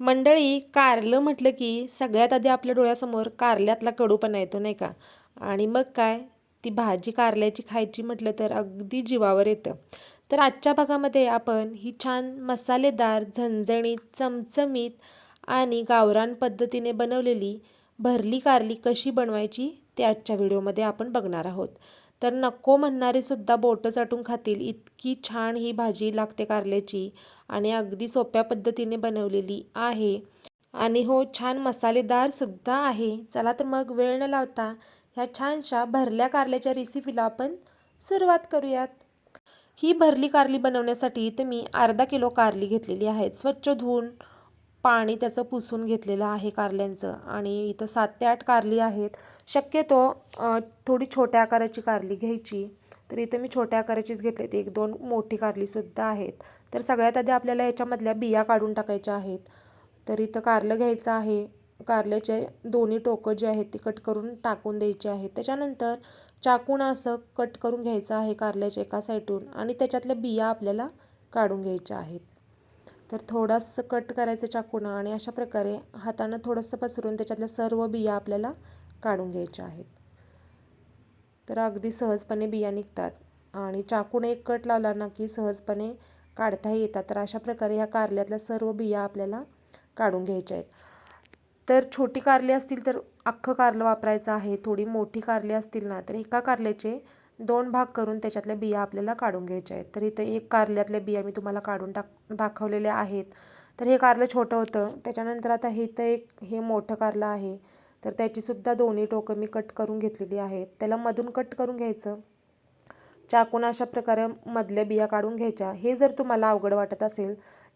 मंडळी कारलं म्हटलं की सगळ्यात आधी आपल्या डोळ्यासमोर कारल्यातला कडूपणा येतो नाही का? आणि मग काय? ती भाजी कारल्याची खायची म्हटलं तर अगदी जीवावर येतं. तर आजच्या भागामध्ये आपण ही छान मसालेदार झणझणीत चमचमीत आणि गावरान पद्धतीने बनवलेली भरली कारली कशी बनवायची ते आजच्या व्हिडिओमध्ये आपण बघणार आहोत. तर नको म्हणणारे सुद्धा बोटं चाटून खातील. इतकी छान ही भाजी लागते कारल्याची आणि अगदी सोप्या पद्धतीने बनवलेली आहे. आणि हो छान मसालेदार सुद्धा आहे. चला तर मग वेळ न लावता ह्या छानशा भरल्या कारल्याच्या रेसिपीला आपण सुरुवात करूयात. ही भरली कारली बनवण्यासाठी इथे मी अर्धा किलो कारली घेतलेली आहे. स्वच्छ धुवून पाणी त्याचं पुसून घेतलेलं आहे कारल्यांचं. आणि इथं सात ते आठ कारली आहेत. शक्यतो थोडी छोट्या आकाराची कारली घ्यायची. तर इथं मी छोट्या आकाराचीच घेतली एक दोन मोठी कारलीसुद्धा आहेत. तर सगळ्यात आधी आपल्याला याच्यामधल्या बिया काढून टाकायच्या आहेत. तर इथं कारलं घ्यायचं आहे. कारल्याचे दोन्ही टोकं जे आहेत ती कट करून टाकून द्यायची आहेत. त्याच्यानंतर चाकून असं कट करून घ्यायचं आहे कारल्याच्या एका साईडून आणि त्याच्यातल्या बिया आपल्याला काढून घ्यायच्या आहेत. तर थोडंसं कट करायचं चाकून आणि अशा प्रकारे हातानं थोडंसं पसरून त्याच्यातल्या सर्व बिया आपल्याला काढून घ्यायच्या आहेत. तर अगदी सहजपणे बिया निघतात. आणि चाकूने एक कट लावला ना की सहजपणे काढता येतात. तर अशा प्रकारे ह्या कारल्यातल्या सर्व बिया आपल्याला काढून घ्यायच्या आहेत. तर छोटी कारली असतील तर अख्खं कारलं वापरायचं आहे. थोडी मोठी कारली असतील ना तर एका कारल्याचे दोन भाग करून त्याच्यातल्या बिया आपल्याला काढून घ्यायच्या आहेत. तर इथं एक कारल्यातल्या बिया मी तुम्हाला काढून टाक दाखवलेल्या आहेत. तर हे कारलं छोटं होतं. त्याच्यानंतर आता हे इथं एक हे मोठं कारलं आहे. तर त्याचीसुद्धा दोन्ही टोकं मी कट करून घेतलेली आहेत. त्याला मधून कट करून घ्यायचं. चाकून अशा प्रकारे मधल्या बिया काढून घ्यायच्या. हे जर तुम्हाला अवघड वाटत असेल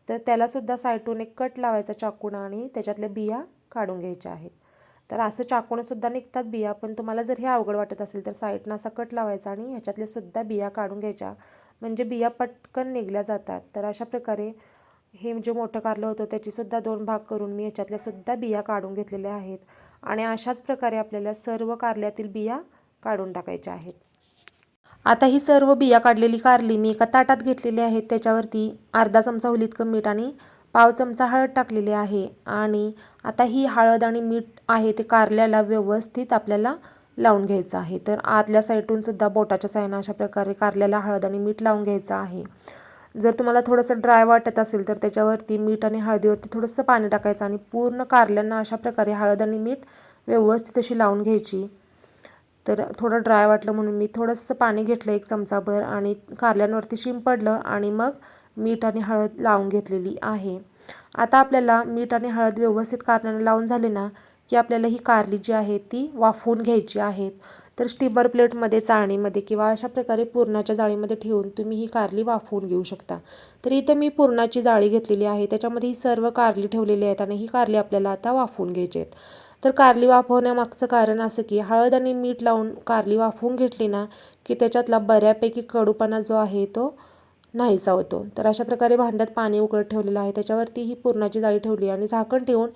तर त्यालासुद्धा साईटून एक कट लावायचा चाकून आणि त्याच्यातल्या बिया काढून घ्यायच्या आहेत. तर असं चाकूनसुद्धा निघतात बिया पण तुम्हाला जर हे अवघड वाटत असेल तर साईडनं असा कट लावायचा आणि ह्याच्यातल्यासुद्धा बिया काढून घ्यायच्या. म्हणजे बिया पटकन निघल्या जातात. तर अशा प्रकारे हे जे मोठं कारलं होतं त्याचीसुद्धा दोन भाग करून मी ह्याच्यातल्यासुद्धा बिया काढून घेतलेल्या आहेत. आणि अशाच प्रकारे आपल्याला सर्व कारल्यातील बिया काढून टाकायच्या आहेत. आता ही सर्व बिया काढलेली कारली मी एका ताटात घेतलेली आहेत. त्याच्यावरती अर्धा चमचा हुलीतकं मीठ आणि पाव चमचा हळद टाकलेली आहे. आणि आता ही हळद आणि मीठ आहे ते कारल्याला व्यवस्थित आपल्याला लावून घ्यायचं आहे. तर आतल्या साईडूनसुद्धा बोटाच्या साईनं अशा प्रकारे कारल्याला हळद आणि मीठ लावून घ्यायचं आहे. जर तुम्हाला थोडंसं ड्राय वाटत असेल तर त्याच्यावरती मीठ आणि हळदीवरती थोडंसं पाणी टाकायचं आणि पूर्ण कारल्यांना अशा प्रकारे हळद आणि मीठ व्यवस्थित अशी लावून घ्यायची. तर थोडं ड्राय वाटलं म्हणून मी थोडंसं पाणी घेतलं एक चमचाभर आणि कारल्यांवरती शिंपडलं आणि मग मीठ आणि हळद लावून घेतलेली आहे. आता आपल्याला मीठ आणि हळद व्यवस्थित कारल्यानं लावून झाले ना की आपल्याला ही कारली जी आहे ती वाफवून घ्यायची आहेत तर स्टीमर प्लेटमध्ये चाळणीमध्ये किंवा अशा प्रकारे पुरणाच्या जाळीमध्ये ठेवून तुम्ही ही कारली वाफवून घेऊ शकता. तर इथं मी पुरणाची जाळी घेतलेली आहे. त्याच्यामध्ये ही सर्व कारली ठेवलेली आहेत आणि ही कारली आपल्याला आता वाफवून घ्यायची आहेत. तर कारली वाफवण्यामागचं कारण असं की हळद आणि मीठ लावून कारली वाफवून घेतली ना की त्याच्यातला बऱ्यापैकी कडूपणा जो आहे तो नाहीसा होतो. तर अशा प्रकारे भांड्यात पाणी उकळत ठेवलेलं आहे. त्याच्यावरती ही पुरणाची जाळी ठेवली आणि झाकण ठेवून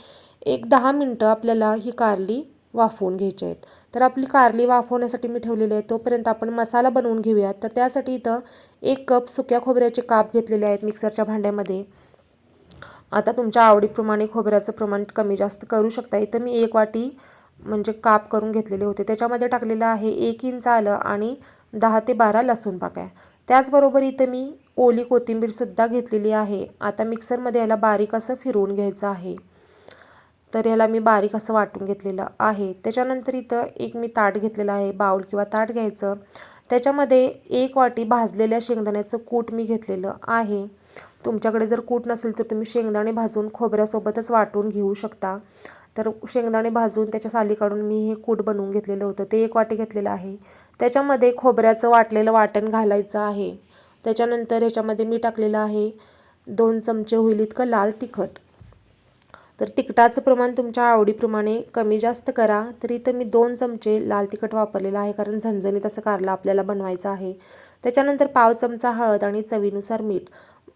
एक दहा मिनटं आपल्याला ही कारली वाफवून घ्यायची आहेत. तर आपली कारली वाफवण्यासाठी मी ठेवलेली आहे. तोपर्यंत आपण मसाला बनवून घेऊयात. तर त्यासाठी इथं एक कप सुक्या खोबऱ्याचे काप घेतलेले आहेत मिक्सरच्या भांड्यामध्ये. आता तुमच्या आवडीप्रमाणे खोबऱ्याचं प्रमाण कमी जास्त करू शकता. इथं मी एक वाटी म्हणजे काप करून घेतलेले होते. त्याच्यामध्ये टाकलेलं आहे एक इंच आलं आणि दहा ते बारा लसूण पाकळ्या. त्याचबरोबर इथं मी ओली कोथिंबीरसुद्धा घेतलेली आहे. आता मिक्सरमध्ये याला बारीक असं फिरवून घ्यायचं आहे. तर ह्याला मी बारीक असं वाटून घेतलेलं आहे. त्याच्यानंतर इथं एक मी ताट घेतलेलं आहे बाऊल किंवा ताट घ्यायचं. त्याच्यामध्ये एक वाटी भाजलेल्या शेंगदाण्याचं कूट मी घेतलेलं आहे. तुमच्याकडे जर कूट नसेल तर तुम्ही शेंगदाणे भाजून खोबऱ्यासोबतच वाटून घेऊ शकता. तर शेंगदाणे भाजून त्याच्या साली काढून मी हे कूट बनवून घेतलेलं होतं. ते एक वाटी घेतलेलं आहे. त्याच्यामध्ये खोबऱ्याचं वाटलेलं वाटण घालायचं आहे. त्याच्यानंतर ह्याच्यामध्ये मी टाकलेलं आहे दोन चमचे होईल इतकं लाल तिखट. तर तिखटाचं प्रमाण तुमच्या आवडीप्रमाणे कमी जास्त करा. तर इथं मी दोन चमचे लाल तिखट वापरलेलं आहे कारण झणझणीत असं कारलं आपल्याला बनवायचं आहे. त्याच्यानंतर पाव चमचा हळद आणि चवीनुसार मीठ.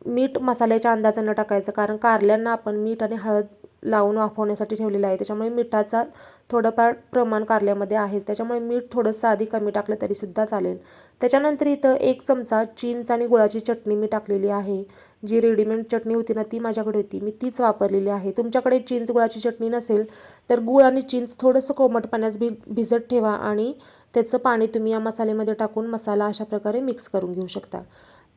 मीठ मसाल्याच्या अंदाजानं टाकायचं कारण कारल्यांना आपण मीठ आणि हळद लावून वाफवण्यासाठी ठेवलेला आहे. त्याच्यामुळे मिठाचा थोडंफार प्रमाण कारल्यामध्ये आहेच. त्याच्यामुळे मीठ थोडंसं आधी कमी टाकलं तरीसुद्धा चालेल. त्याच्यानंतर इथं एक चमचा चिंच आणि गुळाची चटणी मी टाकलेली आहे. जी रेडीमेड चटणी होती ना ती माझ्याकडे होती. मी तीच वापरलेली आहे. तुमच्याकडे चिंच गुळाची चटणी नसेल तर गुळ आणि चिंच थोडंसं कोमट पाण्यात भि भिजत ठेवा आणि त्याचं पाणी तुम्ही या मसाल्यामध्ये टाकून मसाला अशा प्रकारे मिक्स करून घेऊ शकता.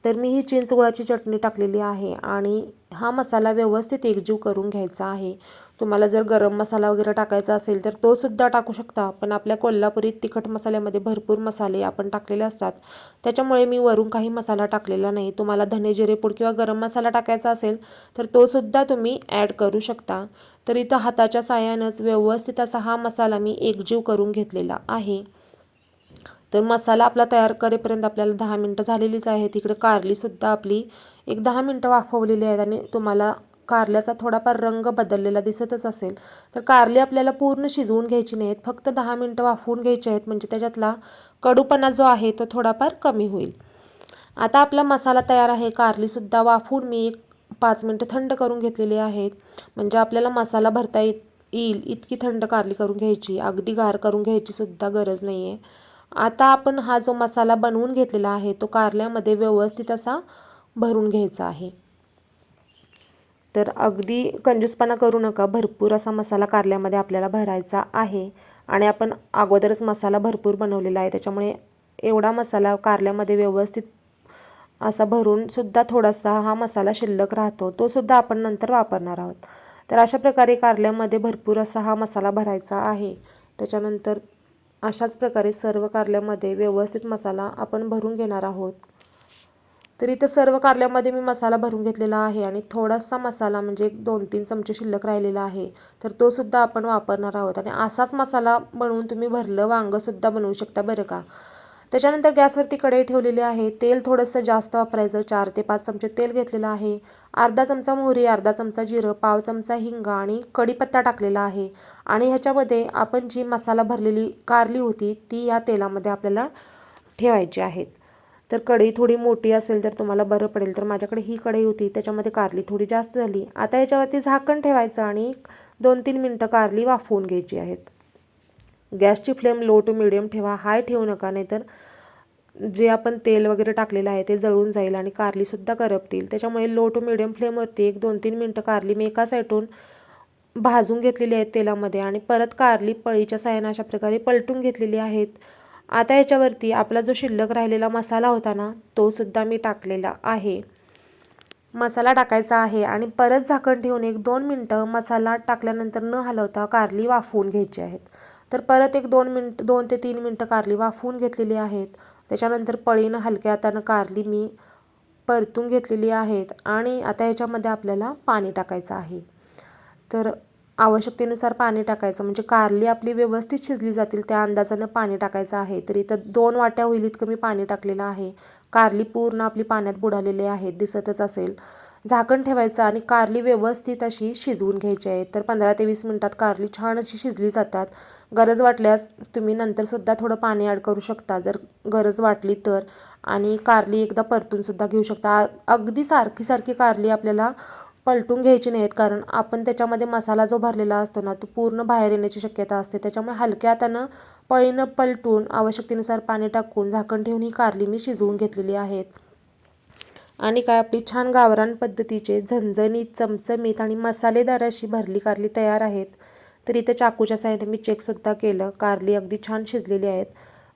तर मी ही चिंच गुळाची चटणी टाकलेली आहे आणि हा मसाला व्यवस्थित एकजीव करून घ्यायचा आहे. तुम्हाला जर गरम मसाला वगैरे टाकायचा असेल तर तो सुद्धा टाकू शकता पण आपल्या कोल्हापुरी तिखट मसाल्यामध्ये भरपूर मसाले आपण टाकलेले असतात. त्याच्यामुळे मी वरून काही मसाला टाकलेला नाही. तुम्हाला धने जिरेपूड किंवा गरम मसाला टाकायचा असेल तर तो सुद्धा तुम्ही ॲड करू शकता. तर इथं हाताच्या साह्यानंच व्यवस्थित असा हा मसाला मी एकजीव करून घेतलेला आहे. तर मसाला आपला तयार करेपर्यंत आपल्याला दहा मिनटं झालेलीच आहे तिकडे कारलीसुद्धा आपली एक दहा मिनटं वाफवलेली आहेत आणि तुम्हाला कारल्याचा थोडाफार रंग बदललेला दिसतच असेल. तर कारली आपल्याला पूर्ण शिजवून घ्यायची नाहीत. फक्त दहा मिनटं वाफवून घ्यायची आहेत. म्हणजे त्याच्यातला कडूपणा जो आहे तो थोडाफार कमी होईल. आता आपला मसाला तयार आहे. कारलीसुद्धा वाफवून मी एक पाच मिनटं थंड करून घेतलेली आहेत. म्हणजे आपल्याला मसाला भरता येत येईल इतकी थंड कारली करून घ्यायची. अगदी गार करून घ्यायची सुद्धा गरज नाही आहे आता आपण हा जो मसाला बनवून घेतलेला आहे तो कारल्यामध्ये व्यवस्थित असा भरून घ्यायचा आहे. तर अगदी कंजूसपणा करू नका भरपूर असा मसाला कारल्यामध्ये आपल्याला भरायचा आहे. आणि आपण अगोदरच मसाला भरपूर बनवलेला आहे त्याच्यामुळे एवढा मसाला कारल्यामध्ये व्यवस्थित असा भरून सुद्धा थोडासा हा मसाला शिल्लक राहतो तो सुद्धा आपण नंतर वापरणार आहोत. तर अशा प्रकारे कारल्यामध्ये भरपूर असा हा मसाला भरायचा आहे. त्याच्यानंतर अशाच प्रकारे सर्व कारल्यामध्ये व्यवस्थित मसाला आपण भरून घेणार आहोत. तर इथं सर्व कारल्यामध्ये मी मसाला भरून घेतलेला आहे आणि थोडासा मसाला म्हणजे एक दोन तीन चमचे शिल्लक राहिलेला आहे. तर तो सुद्धा आपण वापरणार आहोत आणि असाच मसाला बनवून तुम्ही भरलं वांगंसुद्धा बनवू शकता बरं का. त्याच्यानंतर गॅसवरती कढई ठेवलेली आहे. तेल थोडंसं जास्त वापरायचं. चार ते पाच चमचे तेल घेतलेलं आहे. अर्धा चमचा मोहरी अर्धा चमचा जिरं पाव चमचा हिंग आणि कढीपत्ता टाकलेला आहे. आणि ह्याच्यामध्ये आपण जी मसाला भरलेली कारली होती ती या तेलामध्ये आपल्याला ठेवायची आहेत. तर कढई थोडी मोठी असेल तर तुम्हाला बरं पडेल. तर माझ्याकडे ही कढई होती. त्याच्यामध्ये कारली थोडी जास्त झाली. आता याच्यावरती झाकण ठेवायचं आणि दोन तीन मिनटं कारली वाफवून घ्यायची आहेत. गॅसची फ्लेम लो टू मिडियम ठेवा हाय ठेवू नका नाहीतर जे आपण तेल वगैरे टाकलेलं आहे ते जळून जाईल आणि कारलीसुद्धा करपतील. त्याच्यामुळे लो टू मिडियम फ्लेमवरती एक दोन तीन मिनटं कारली मी एका साईडून भाजून घेतलेली आहेत तेलामध्ये आणि परत कारली पळीच्या साह्यानं अशा प्रकारे पलटून घेतलेली आहेत. आता याच्यावरती आपला जो शिल्लक राहिलेला मसाला होता ना तोसुद्धा मी टाकलेला आहे. मसाला टाकायचा आहे आणि परत झाकण ठेवून एक दोन मिनटं मसाला टाकल्यानंतर न हलवता कारली वाफवून घ्यायची आहेत. तर परत एक दोन मिनट दोन ते तीन मिनटं कारली वाफवून घेतलेली आहेत. त्याच्यानंतर पळीनं हलक्या हातानं कारली मी परतून घेतलेली आहेत आणि आता याच्यामध्ये आपल्याला पाणी टाकायचं आहे. तर आवश्यकतेनुसार पाणी टाकायचं म्हणजे कारली आपली व्यवस्थित शिजली जातील त्या अंदाजानं पाणी टाकायचं आहे. तर इथं दोन वाट्या होईल इतकं मी पाणी टाकलेलं आहे. कारली पूर्ण आपली पाण्यात बुडालेली आहे दिसतच असेल. झाकण ठेवायचं आणि कारली व्यवस्थित अशी शिजवून घ्यायची आहे. तर पंधरा ते वीस मिनटात कारली छान अशी शिजली जातात. गरज वाटल्यास तुम्ही नंतरसुद्धा थोडं पाणी ॲड करू शकता. जर गरज वाटली तर. आणि कारली एकदा परतूनसुद्धा घेऊ शकता. अगदी सारखी सारखी कारली आपल्याला पलटून घ्यायची नाहीत. कारण आपण त्याच्यामध्ये मसाला जो भरलेला असतो ना तो पूर्ण बाहेर येण्याची शक्यता असते. त्याच्यामुळे हलक्या हातानं पळीनं पलटून आवश्यकतेनुसार पाणी टाकून झाकण ठेवून ही कारली मी शिजवून घेतलेली आहेत. आणि काय आपली छान गावरान पद्धतीचे झणझणीत चमचमीत आणि मसालेदार अशी भरली कारली तयार आहेत. तर इथं चाकूच्या साह्याने मी चेकसुद्धा केलं. कारली अगदी छान शिजलेली आहेत.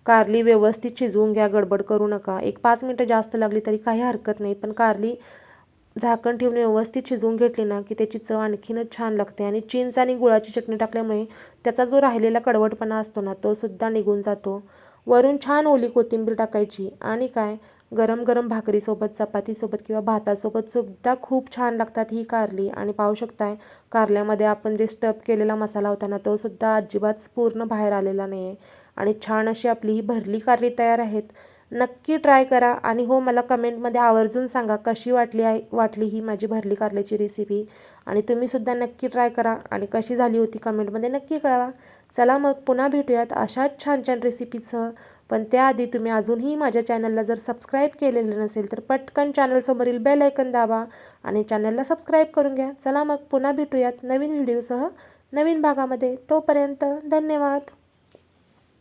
कारली व्यवस्थित शिजवून घ्या गडबड करू नका. एक पाच मिनटं जास्त लागली तरी काही हरकत नाही पण कारली झाकण ठेवून व्यवस्थित शिजवून घेतली ना की त्याची चव आणखीनच छान लागते आणि चिंच आणि गुळाची चटणी टाकल्यामुळे त्याचा जो राहिलेला कडवटपणा असतो ना तो सुद्धा निघून जातो. वरून छान ओली कोथिंबीर टाकायची आणि काय गरम गरम भाकरीसोबत चपातीसोबत किंवा भातासोबत सुद्धा खूप छान लागतात ही कारली. आणि पाहू शकताय कारल्यामध्ये आपण जे स्टफ केलेला मसाला होता ना तो सुद्धा अजिबात पूर्ण बाहेर आलेला नाही आहे आणि छान अशी आपली ही भरली कारली तयार आहेत. नक्की ट्राय करा आणि हो मला कमेंटमध्ये आवर्जून सांगा कशी वाटली आहे वाटली ही माझी भरली कारल्याची रेसिपी आणि तुम्हीसुद्धा नक्की ट्राय करा आणि कशी झाली होती कमेंटमध्ये नक्की कळवा. चला मग पुन्हा भेटूयात अशाच छान छान रेसिपीसह पण त्याआधी तुम्ही अजूनही माझ्या चॅनलला जर सबस्क्राईब केलेलं नसेल तर पटकन चॅनलसमोरील बेल ऐकन दाबा आणि चॅनलला सबस्क्राईब करून घ्या. चला मग पुन्हा भेटूयात नवीन व्हिडिओसह नवीन भागामध्ये. तोपर्यंत धन्यवाद.